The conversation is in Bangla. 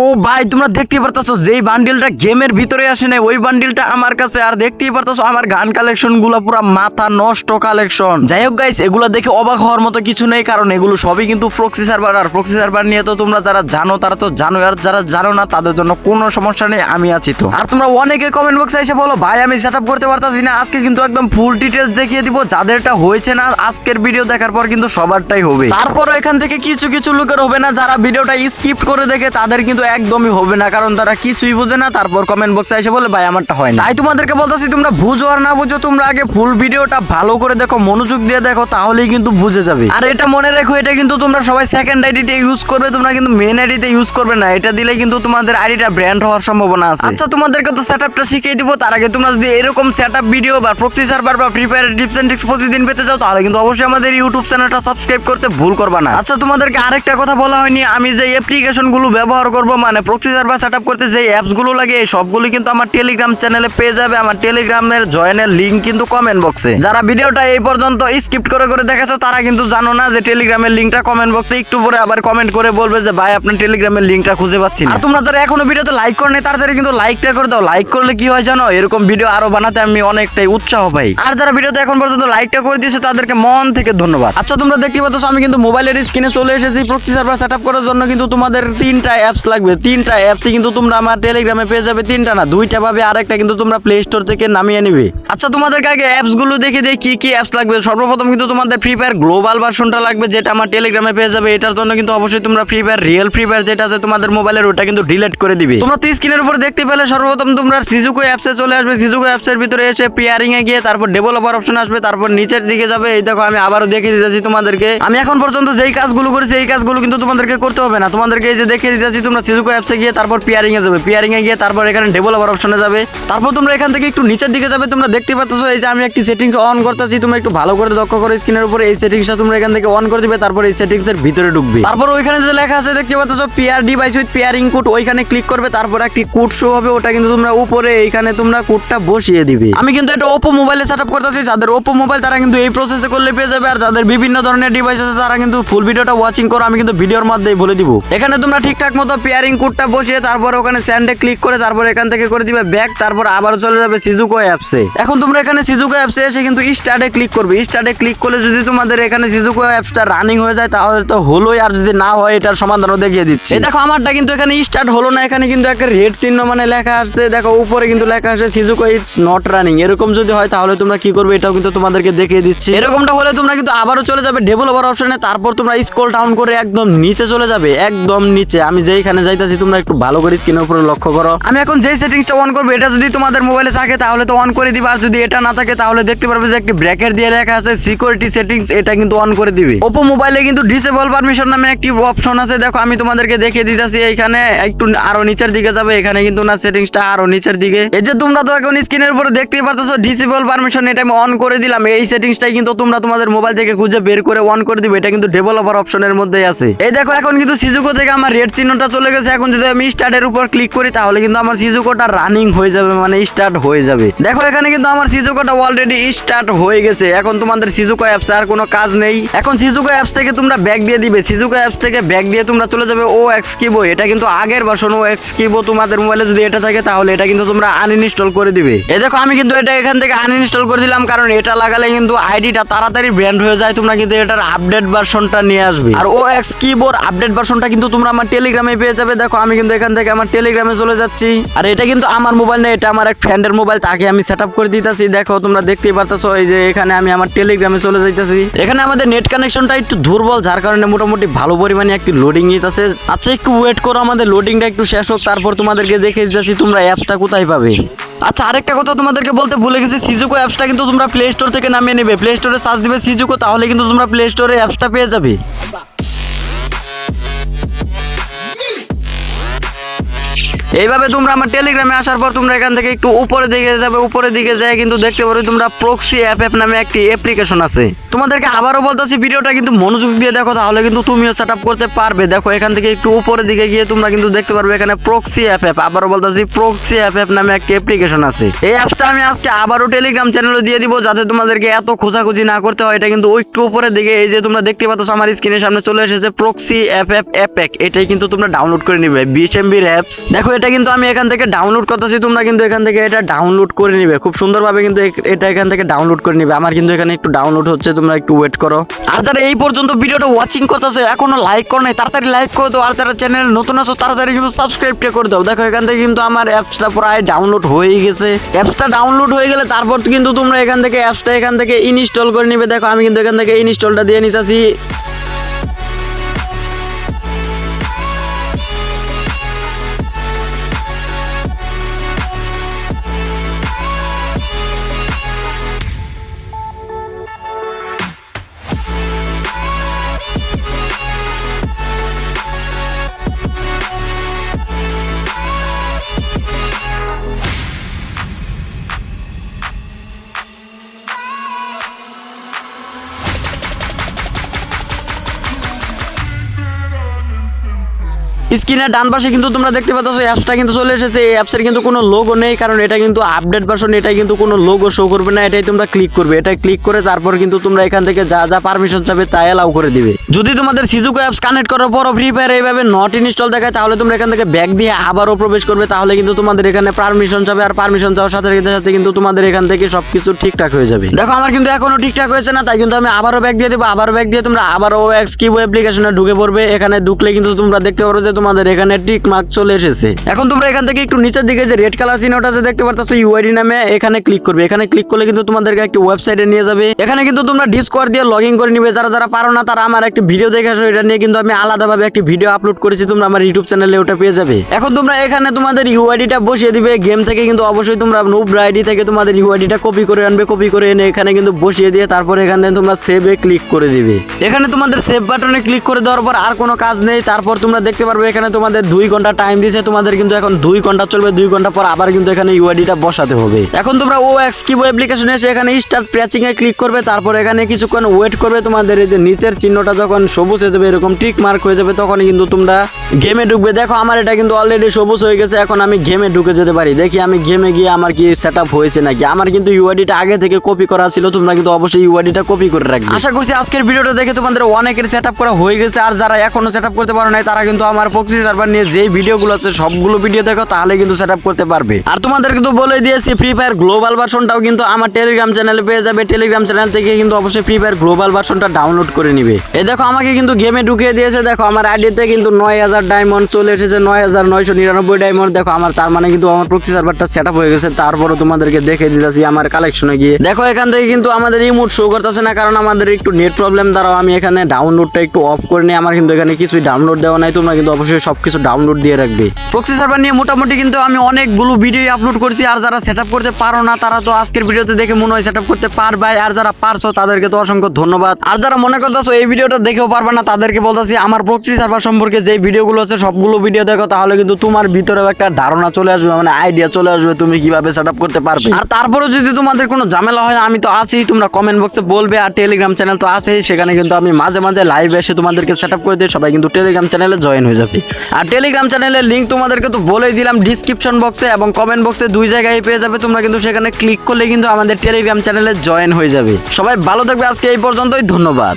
ও ভাই, তোমরা দেখতেই পারতাছো, যেই বান্ডিলটা গেমের ভিতরে আসে না ওই বান্ডিলটা আমার কাছে, আর দেখতেই পারতাছো, আমার গান কালেকশনগুলো পুরো মাথা নষ্ট কালেকশন যাই হোক গাইস এগুলো দেখে অবাক হওয়ার মতো কিছু নেই, কারণ এগুলো সবই কিন্তু প্রক্সি সার্ভার আর প্রক্সি সার্ভার নিয়ে তো তোমরা যারা জানো, তারা তো জানো আর যারা জানো না, তাদের জন্য কোনো সমস্যা নেই, আমি আছি তো। আর তোমরা অনেকে কমেন্ট বক্সে এসে বলো, ভাই, আমি সেট করতে পারতাছি না, আজকে কিন্তু একদম ফুল ডিটেলস দেখিয়ে দিব, যাদেরটা হয়েছে না, আজকের ভিডিও দেখার পর কিন্তু সবারটাই হবে। তারপর এখান থেকে কিছু কিছু লোকের হবে না, যারা ভিডিওটা স্কিপ করে দেখে, তাদের কিন্তু একদমই হবে না, কারণ তারা কিছুই বুঝে না, তারপর কমেন্ট বক্সে এসে বলে, ভাই, আমারটা হয় না। তাই তোমাদেরকে বলতেছি, তোমরা বুঝো আর না বুঝো, তোমরা আগে ফুল ভিডিওটা ভালো করে দেখো, মনোযোগ দিয়ে দেখো, তাহলেই কিন্তু বুঝে যাবে। আর এটা মনে রেখো, এটা কিন্তু তোমরা সবাই সেকেন্ড আইডিতে ইউজ করবে, তোমরা কিন্তু মেন আইডিতে ইউজ করবে না, এটা দিলে কিন্তু তোমাদের আইডিটা ব্র্যান্ড হওয়ার সম্ভাবনা আছে। আচ্ছা তোমাদেরকে তো সেটআপটা শিখিয়ে দিব, তার আগে তোমরা যদি এরকম সেটআপ ভিডিও বা প্রক্সি সার্ভার বা Free Fire tips and tricks প্রতিদিন পেতে চাও, তাহলে কিন্তু অবশ্যই আমাদের ইউটিউব চ্যানেলটা সাবস্ক্রাইব করতে ভুল করবা না। আচ্ছা তোমাদেরকে আরেকটা কথা বলা হয়নি, আমি যে অ্যাপ্লিকেশনগুলো ব্যবহার করব মানে প্রক্সি সার্ভার সেটআপ করতে যে অ্যাপসগুলো লাগে, এই সবগুলো কিন্তু আমার টেলিগ্রাম চ্যানেলে পেয়ে যাবে। আমার টেলিগ্রামের জয়েনের লিংক কিন্তু কমেন্ট বক্সে যারা ভিডিওটা এই পর্যন্ত স্কিপ করে করে দেখেছ, তারা কিন্তু জানো না যে টেলিগ্রামের লিংকটা কমেন্ট বক্সে একটু পরে আবার কমেন্ট করে বলবে যে, ভাই আপনার টেলিগ্রামের লিংকটা খুঁজে পাচ্ছি আর তোমরা যারা এখনও ভিডিওতে লাইক করনি, তাড়াতাড়ি কিন্তু লাইকটা করে দাও। লাইক করলে কি হয় জানো, এরকম ভিডিও আরও বানাতে আমি অনেকটাই উৎসাহ পাই। আর যারা ভিডিওতে এখন পর্যন্ত লাইকটা করে দিয়েছে, তাদেরকে মন থেকে ধন্যবাদ। আচ্ছা তোমরা দেখতে পাচ্ছ, আমি কিন্তু মোবাইলের স্ক্রিনে চলে এসেছি। প্রক্সি সার্ভার সেটআপ করার জন্য কিন্তু তোমাদের তিনটা অ্যাপস লাগবে তিনটা অ্যাপসই কিন্তু তোমরা আমার টেলিগ্রামে পেয়ে যাবে তিনটা না, দুইটা পাবে, আরেকটা কিন্তু তোমরা প্লে স্টোর থেকে নামিয়ে নিবে। আচ্ছা তোমাদেরকে আগে অ্যাপসগুলো দেখে দেই, কি কি অ্যাপস লাগবে? সর্বপ্রথম কিন্তু তোমাদের ফ্রি ফায়ার গ্লোবাল ভার্সনটা লাগবে, যেটা আমার টেলিগ্রামে পেয়ে যাবে। এটার জন্য কিন্তু অবশ্যই তোমরা Free Fire real Free Fire যেটা আছে তোমাদের মোবাইলের ওটা কিন্তু ডিলিট করে দিবে। তোমরা তো স্ক্রিনের উপর দেখতে পেলে, সর্বপ্রথম তোমরা সিজুকো অ্যাপসে চলে আসবে। সিজুকো অ্যাপসের ভিতরে এসে পেয়ারিং এ গিয়ে তারপর ডেভেলপার অপশন আসবে, তারপর নিচের দিকে যাবে। এই দেখো, আমি আবারও দেখিয়ে দিতেছি তোমাদেরকে। আমি এখন পর্যন্ত যেই কাজগুলো করেছি, এই কাজগুলো কিন্তু তোমাদেরকে করতে হবে না। তোমাদেরকে এই যে দেখিয়ে দিতেছি, তোমরা সিজুকো অ্যাপসে গিয়ে তারপর পেয়ারিং এ যাবে। পেয়ারিং এ গিয়ে তারপর এখানে ডেভেলপার অপশনে যাবে। তারপর তোমরা এখান থেকে একটু নিচের দিকে যাবে, তোমরা দেখতে পাচ্ছ এই যে আমি একটি সেটিংস অন করতেছি, তোমরা একটু ভালো করে লক্ষ্য করো স্ক্রিনের উপরে, এই সেটিংসটা তোমরা এখান থেকে অন করে দিবে, তারপর এই সেটিংস এর ভিতরে ঢুকবে। তারপর ওইখানে যে লেখা আছে, দেখতে পাচ্ছ pair device with pairing code ওইখানে ক্লিক করবে, তারপর একটি কোড শো হবে, ওটা কিন্তু তোমরা উপরে, এইখানে তোমরা কোডটা বসিয়ে দিবে। আমি কিন্তু এটা ওপো মোবাইলে সেটআপ করতেছি, যাদের ওপো মোবাইল তারা কিন্তু এই প্রসেসে করলে পেয়ে যাবে, আর যাদের বিভিন্ন ধরনের ডিভাইস আছে, তারা কিন্তু ফুল ভিডিওটা ওয়াচিং করো, আমি কিন্তু ভিডিওর মধ্যেই বলে দিব। এখানে তোমরা ঠিকঠাক মতো পেয়ারিং কোডটা বসিয়ে তারপর ওখানে স্যান্ডে ক্লিক করে তারপর এখান থেকে করে দিবে ব্যাক তারপর আবার চলে যাবে সিজুকো অ্যাপসে এখন তোমরা এখানে সিজুকো অ্যাপসে এসে কিন্তু স্টার্টে ক্লিক করবে। স্টার্টে ক্লিক করলে যদি তোমাদের এখানে সিজুকো অ্যাপসটা রানিং হয়ে যায়, তাহলে তো হলোই। আর যদি না হয়, এটার সমাধানও দেখিয়ে দিচ্ছে। দেখো, আমারটা কিন্তু এখানে স্টার্ট হলো না। এখানে কিন্তু একটা রেড চিহ্ন মানে লেখা আসছে। দেখো, উপরে কিন্তু লেখা আসছে সিজুকো ইটস নট রানিং এরকম যদি হয়, তাহলে তোমরা কি করবে? এটাও কিন্তু তোমাদেরকে দেখিয়ে দিচ্ছি। এরকমটা হলে তোমরা কিন্তু আবারও চলে যাবে ডেভেলপার অপশনে তারপর তোমরা স্ক্রল ডাউন করে একদম নিচে চলে যাবে। একদম নিচে। আমি যেইখানে যাইতাছি, তোমরা একটু ভালো করে স্ক্রিনের উপরে লক্ষ্য করো। আমি এখন যেই সেটিংসটা অন করব, এটা যদি তোমাদের মোবাইলে থাকে, তাহলে তো অন করে দিবে। আর যদি এটা না থাকে, তাহলে দেখতে পারবে যে একটি ব্র্যাকেট দিয়ে লেখা আছে সিকিউরিটি সেটিংস এটা কিন্তু অন করে দিবে। ওপো মোবাইলে কিন্তু ডিসেবল পারমিশন নামে একটি অপশন আছে। দেখো, আমি তোমাদেরকে দেখিয়ে দিতেছি, এইখানে একটু আরও নিচের দিকে যাবে, এখানে কিন্তু না সেটিংসটা আরও নিচের দিকে। এই যে তোমরা তো এখন স্ক্রিনের উপরে দেখতেই পারতেছো ডিসেবল পারমিশন এটা আমি অন করে দিলাম। এই সেটিংসটাই কিন্তু তোমরা তোমাদের মোবাইল থেকে খুঁজে বের করে অন করে দিবে। এটা কিন্তু ডেভেলপার অপশনের মধ্যেই আছে। এই দেখো, এখন কিন্তু সিজুকো থেকে আমার রেড চিহ্নটা চলে গেছে, এখন যদি আমি স্টার্টের উপর ক্লিক করি, তাহলে কিন্তু আমার সিজুকোটা রানিং হয়ে যাবে মানে স্টার্ট হয়ে যাবে। দেখো, এখানে কিন্তু আমার সিজুকোটা অলরেডি স্টার্ট হয়ে গেছে। এখন তোমাদের সিজুকো অ্যাপস আর কোনো কাজ নেই। এখন সিজুকো অ্যাপস থেকে তোমরা ব্যাক দিয়ে দিবে। সিজুকো অ্যাপস থেকে ব্যাক দিয়ে তোমরা চলে যাবে ও এক্স কিবো এটা কিন্তু আগের ভার্সন ও এক্স কিবো তোমাদের মোবাইলে যদি এটা থাকে, তাহলে এটা কিন্তু তোমরা আনইনস্টল করে দিবে। এই দেখো, আমি কিন্তু এটা এখান থেকে আনইনস্টল করে দিলাম, কারণ এটা লাগালে কিন্তু আইডিটা তাড়াতাড়ি ব্র্যান্ড হয়ে যায়। তোমরা কিন্তু এটার আপডেট ভার্সনটা নিয়ে আসবে। আর ও এক্স কিবোর্ড আপডেট ভার্সনটা কিন্তু তোমরা আমার টেলিগ্রামে পেয়ে যাবে। দেখো, আমি কিন্তু এখান থেকে আমার টেলিগ্রামে চলে যাচ্ছি। আর এটা কিন্তু আমার মোবাইল নেই এটা আমার এক ফ্রেন্ডের মোবাইল তাকে আমি সেট আপ করে দিতেছি। দেখো, তোমরা দেখতেই পারতেছো, এই যে এখানে আমি আমার টেলিগ্রামে চলে যাইতেছি। এখানে আমাদের নেট কানেকশনটা একটু দুর্বল, যার কারণে মোটামুটি ভালো পরিমাণে একটি লোডিং নিতেছে। আচ্ছা একটু ওয়েট করো, আমাদের লোডিংটা একটু শেষ হোক, তারপর তোমাদেরকে দেখে দিতেছি তোমরা অ্যাপসটা কোথায় পাবে। আচ্ছা আরেকটা কথা তোমাদেরকে বলতে ভুলে গেছি সিজুকো অ্যাপসটা কিন্তু তোমরা প্লে স্টোর থেকে নামিয়ে নেবে। প্লে স্টোরে সার্চ দিবে সিজুকো তাহলে কিন্তু তোমরা প্লে স্টোরে অ্যাপসটা পেয়ে যাবে। এইভাবে তোমরা আমার টেলিগ্রামে আসার পর তোমরা এখান থেকে একটু উপরে দিকে যাবে উপরে দিকে যায়, কিন্তু দেখতে পারো তোমরা প্রক্সি অ্যাপ অ্যাপ নামে একটি অ্যাপ্লিকেশন আছে। তোমাদেরকে আবারও বলতেছি, ভিডিওটা কিন্তু মনোযোগ দিয়ে দেখো, তাহলে কিন্তু তুমিও সেট করতে পারবে। দেখো, এখান থেকে একটু উপরের দিকে গিয়ে তোমরা কিন্তু দেখতে পারবে এখানে প্রক্সি অ্যাপ অ্যাপ আবারও বলতেছি প্রক্সি অ্যাপ অ্যাপ নামে একটি অ্যাপ্লিকেশন আছে। এই অ্যাপসটা আমি আজকে আবারও টেলিগ্রাম চ্যানেলে দিয়ে দিব, যাতে তোমাদেরকে এত খোঁজাখুঁজি না করতে হয়। এটা কিন্তু একটু উপরের দিকে, এই যে তোমরা দেখতে পাচ্ছ, আমার স্ক্রিনের সামনে চলে এসেছে প্রক্সি অ্যাপ অ্যাপ অ্যাপেক এটাই কিন্তু তোমরা ডাউনলোড করে নিবে। বিশ অ্যাপস দেখো, এটা কিন্তু আমি এখান থেকে ডাউনলোড করতেছি, তোমরা কিন্তু এখান থেকে এটা ডাউনলোড করে নিবে। খুব সুন্দরভাবে কিন্তু এটা এখান থেকে ডাউনলোড করে নিবে। আমার কিন্তু এখানে একটু ডাউনলোড হচ্ছে, তোমরা একটু ওয়েট করো। আর যারা এই পর্যন্ত ভিডিওটা ওয়াচিং করতেছে, এখনও লাইক করো নাই, তাড়াতাড়ি লাইক করে দাও। আর যারা চ্যানেল নতুন আছো, তাড়াতাড়ি কিন্তু সাবস্ক্রাইবটা করে দাও। দেখো, এখান থেকে কিন্তু আমার অ্যাপসটা প্রায় ডাউনলোড হয়ে গেছে। অ্যাপসটা ডাউনলোড হয়ে গেলে তারপর কিন্তু তোমরা এখান থেকে অ্যাপসটা এখান থেকে ইনস্টল করে নিবে। দেখো, আমি কিন্তু এখান থেকে ইনস্টলটা দিয়ে নিতেছি। স্ক্রিনের ডান পাশে কিন্তু তোমরা দেখতে পাচ্ছ অ্যাপসটা কিন্তু চলে এসেছে। এই অ্যাপসের কিন্তু কোনো লোগো নেই, কারণ এটা কিন্তু আপডেট ভার্সন এটাই কিন্তু কোনো লোগো শো করবে না, এটাই তোমরা ক্লিক করবে। এটা ক্লিক করে তারপর কিন্তু তোমরা এখান থেকে যা যা পারমিশন চাবে তাই অ্যালাউ করে দিবে। যদি তোমাদের সিজুকো অ্যাপস কানেক্ট করার পরও ফ্রি ফায়ার এইভাবে নট ইনস্টল দেখায়, তাহলে তোমরা এখান থেকে ব্যাক দিয়ে আবারও প্রবেশ করবে, তাহলে কিন্তু তোমাদের এখানে পারমিশন চাবে, আর পারমিশন চাওয়ার সাথে সাথে কিন্তু তোমাদের এখান থেকে সবকিছু ঠিকঠাক হয়ে যাবে। দেখো, আমার কিন্তু এখনও ঠিকঠাক হয়েছে না, তাই কিন্তু আমি আবারও ব্যাক দিয়ে দেবো, আবারও ব্যাক দিয়ে তোমরা আবারও এক্স কিবো অ্যাপ্লিকেশনে ঢুকে পড়বে। এখানে ঢুকলে কিন্তু তোমরা দেখতে পারো যে তোমাদের এখানে টিক মার্ক চলে এসেছে। এখন তোমরা এখান থেকে একটু নিচের দিকে যে রেড কালার চিহ্নটা আছে দেখতে পারতেছো ইউআইডি নামে এখানে ক্লিক করবে। এখানে ক্লিক করলে কিন্তু তোমাদেরকে একটি ওয়েবসাইটে নিয়ে যাবে। এখানে কিন্তু তোমরা ডিসকর্ড দিয়ে লগ ইন করে নিবে। যারা যারা পারো না, তারা আমার একটি ভিডিও দেখে আসো। এটা নিয়ে কিন্তু আমি আলাদাভাবে একটি ভিডিও আপলোড করেছি। তোমরা আমার ইউটিউব চ্যানেলে ওটা পেয়ে যাবে। এখন তোমরা এখানে তোমাদের ইউআইডিটা বসিয়ে দিবে। গেম থেকে কিন্তু অবশ্যই তোমরা নুব আইডি থেকে তোমাদের ইউআইডিটা কপি করে আনবে। কপি করে এনে এখানে কিন্তু বসিয়ে দিয়ে তারপর এখানে তোমরা সেভে ক্লিক করে দিবে। এখানে তোমাদের সেভ বাটনে ক্লিক করে দেওয়ার পর আর কোনো কাজ নেই। তারপর তোমরা দেখতে পারবে এখানে তোমাদের দুই ঘণ্টা টাইম দিছে, তোমাদের কিন্তু এখন দুই ঘণ্টা চলবে, দুই ঘণ্টা পর আবার কিন্তু এখানে ইউআইডিটা বসাতে হবে। এখন তোমরা ও এক্স কিবো অ্যাপ্লিকেশনে এসে এখানে স্টার্ট প্যাচিং এ ক্লিক করবে, তারপর এখানে কিছুক্ষণ ওয়েট করবে, তোমাদের এই যে নিচের চিহ্নটা যখন সবুজ হয়ে যাবে, এরকম টিক মার্ক হয়ে যাবে তখন কিন্তু তোমরা গেমে ঢুকবে। দেখো, আমার এটা কিন্তু অলরেডি সবুজ হয়ে গেছে, এখন আমি গেমে ঢুকে যেতে পারি। দেখি আমি গেমে গিয়ে আমার কি সেট আপ হয়েছে নাকি? আমার কিন্তু ইউআইডিটা আগে থেকে কপি করা ছিল, তোমরা কিন্তু অবশ্যই ইউআইডিটা কপি করে রাখবে। আশা করছি আজকের ভিডিওটা দেখে তোমাদের অনেকের সেট আপ করা হয়ে গেছে, আর যারা এখনও সেট আপ করতে পারো নাই, তারা কিন্তু আমার প্রক্সি সার্ভার নিয়ে যেই ভিডিওগুলো আছে, সবগুলো ভিডিও দেখো, তাহলে কিন্তু সেট করতে পারবে। আর তোমাদের কিন্তু বলে দিয়েছি ফ্রি ফায়ার গ্লোবাল ভার্সনটাও কিন্তু আমার টেলিগ্রাম চ্যানেলে পেয়ে যাবে। টেলিগ্রাম চ্যানেল থেকে কিন্তু অবশ্যই ফ্রি ফায়ার গ্লোবাল ভার্সনটা ডাউনলোড করে নিবে। এই দেখো, আমাকে কিন্তু গেমে ঢুকিয়ে দিয়েছে। দেখো, আমার আইডিতে কিন্তু নয় হাজার ডায়মন্ড চলে এসেছে, নয় হাজার নয়শো নিরানব্বই ডায়মন্ড দেখো, আমার তার মানে কিন্তু আমার প্রক্সি সার্ভারটা সেট হয়ে গেছে। তারপরও তোমাদেরকে দেখে দিতেছি আমার কালেকশনে গিয়ে। দেখো, এখান থেকে কিন্তু আমাদের ইমোট শো করতেছে না, কারণ আমাদের একটু নেট প্রবলেম দ্বারাও আমি এখানে ডাউনলোডটা একটু অফ করে নিই। আমার কিন্তু এখানে কিছুই ডাউনলোড দেওয়া নাই, তোমরা কিন্তু অবশ্যই সবকিছু ডাউনলোড দিয়ে রাখবে। প্রক্সি সার্ভার নিয়ে মোটামুটি কিন্তু আমি অনেকগুলো ভিডিও আপলোড করছি, আর যারা সেট করতে পারো না, তারা তো আজকের ভিডিওতে দেখে মনে হয় সেট করতে পারবে, আর যারা পারছ, তাদেরকে তো অসংখ্য ধন্যবাদ। আর যারা মনে করতেছো এই ভিডিওটা দেখেও পারবে না, তাদেরকে বলতেছি, আমার প্রক্সি সার্ভার সম্পর্কে যে ভিডিওগুলো আছে, সবগুলো ভিডিও দেখো, তাহলে কিন্তু তোমার ভিতরেও একটা ধারণা চলে আসবে মানে আইডিয়া চলে আসবে তুমি কীভাবে সেট করতে পারবে। আর তারপরেও যদি তোমাদের কোনো ঝামেলা হয়, আমি তো আছি, তোমরা কমেন্ট বক্সে বলবে, আর টেলিগ্রাম চ্যানেল তো আছেই, সেখানে কিন্তু আমি মাঝে মাঝে লাইভ এসে তোমাদেরকে সেট করে দিই, সবাই কিন্তু টেলিগ্রাম চ্যানেলে জয়েন হয়ে যাবে। আর টেলিগ্রাম চ্যানেলের লিঙ্ক তোমাদেরকে তো বলেই দিলাম ডিসক্রিপশন বক্সে এবং কমেন্ট বক্সে দুই জায়গায় পেয়ে যাবে। তোমরা কিন্তু সেখানে ক্লিক করলে কিন্তু আমাদের টেলিগ্রাম চ্যানেলে জয়েন হয়ে যাবে। সবাই ভালো থাকবে, আজকে এই পর্যন্তই, ধন্যবাদ।